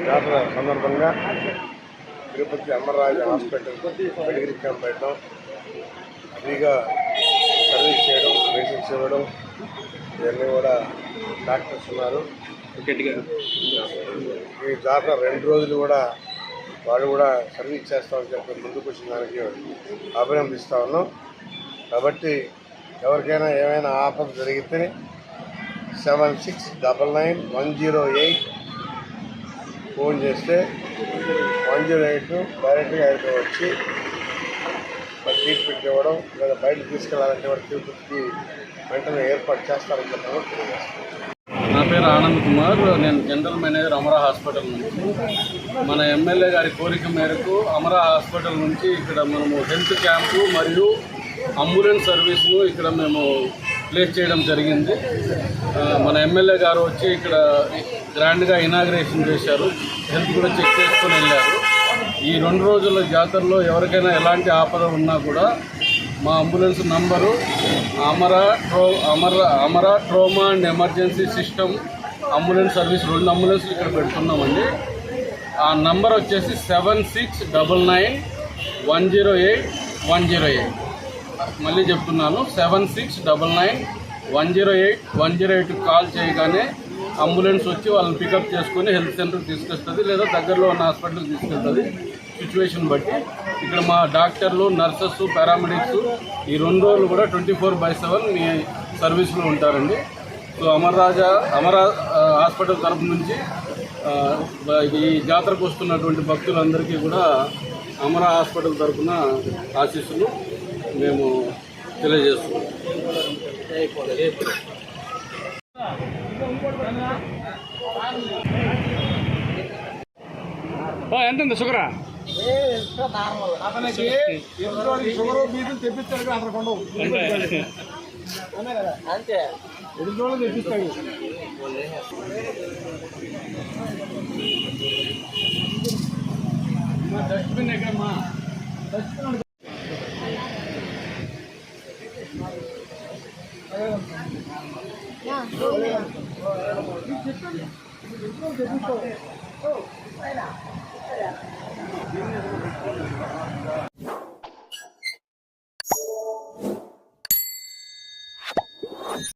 జాతర సందర్భంగా Tirupati Amararaju hospital degree camp పెట్టడం ఫ్రీగా సర్వీస్ చేయడం మెడిసిన్స్ ఇవ్వడం ఇవన్నీ కూడా డాక్టర్స్ ఉన్నారు. ఈ జాతర రెండు రోజులు కూడా వాళ్ళు కూడా సర్వీస్ చేస్తామని చెప్పి ముందుకు వచ్చిన దానికి అభినందిస్తూ ఉన్నాం. కాబట్టి ఎవరికైనా ఏమైనా ఆపద జరిగితే seven six double nine one zero eight phone చేస్తే వన్ జీరో ఎయిట్ డైరెక్ట్గా ఆయనతో వచ్చి మరి ట్రీట్మెంట్ ఇవ్వడం లేదా బయటకు తీసుకెళ్ళాలంటే వాడు తిరుపతికి వెంటనే ఏర్పాటు చేస్తారని చెప్పడం తెలియజేస్తాం నా పేరు ఆనంద్ కుమార్. నేను జనరల్ మేనేజర్ అమరా హాస్పిటల్ నుంచి. మన ఎమ్మెల్యే గారి కోరిక మేరకు అమరా హాస్పిటల్ నుంచి ఇక్కడ మనము హెల్త్ క్యాంపు మరియు అంబులెన్స్ సర్వీస్ను ఇక్కడ మేము ప్లేస్ చేయడం జరిగింది. మన ఎమ్మెల్యే గారు వచ్చి ఇక్కడ గ్రాండ్గా ఇనాగ్రేషన్ చేశారు. హెల్త్ కూడా చెక్ చేసుకొని వెళ్ళారు. ఈ రెండు రోజుల జాతరలో ఎవరికైనా ఎలాంటి ఆపద ఉన్నా కూడా మా ambulance number Amara ట్రో Amara Amara trauma and emergency system ambulance service రెండు అంబులెన్స్లు ఇక్కడ పెడుతున్నామండి. ఆ నంబర్ వచ్చేసి seven six double nine one zero eight one zero eight. మళ్ళీ చెప్తున్నాను seven six double nine one zero eight one zero eight call చేయగానే ambulance వచ్చి వాళ్ళని పికప్ చేసుకొని హెల్త్ సెంటర్కి తీసుకొస్తుంది లేదా దగ్గరలో ఉన్న హాస్పిటల్కి తీసుకెళ్తుంది. సిచ్యువేషన్ బట్టి ఇక్కడ మా డాక్టర్లు నర్సెస్ పారామెడిక్స్ ఈ రెండు రోజులు కూడా ట్వంటీ ఫోర్ బై సెవెన్ మీ సర్వీస్లో ఉంటారండి. సో అమర్రాజా అమర అమరా హాస్పిటల్ తరపు నుంచి ఈ జాతరకు వస్తున్నటువంటి భక్తులందరికీ కూడా అమరా హాస్పిటల్ తరపున ఆశీస్సులు మేము తెలియజేస్తున్నాం. ఎంత ఉంది అతనికి షుగర్ బీపీలు తెప్పిస్తాడు కదా అతను కొండవు. అంతే ఎదుటి రోజులు తెప్పిస్తాడు. డస్ట్బిన్ ఎక్కడమ్మా 对，对，对，对，对，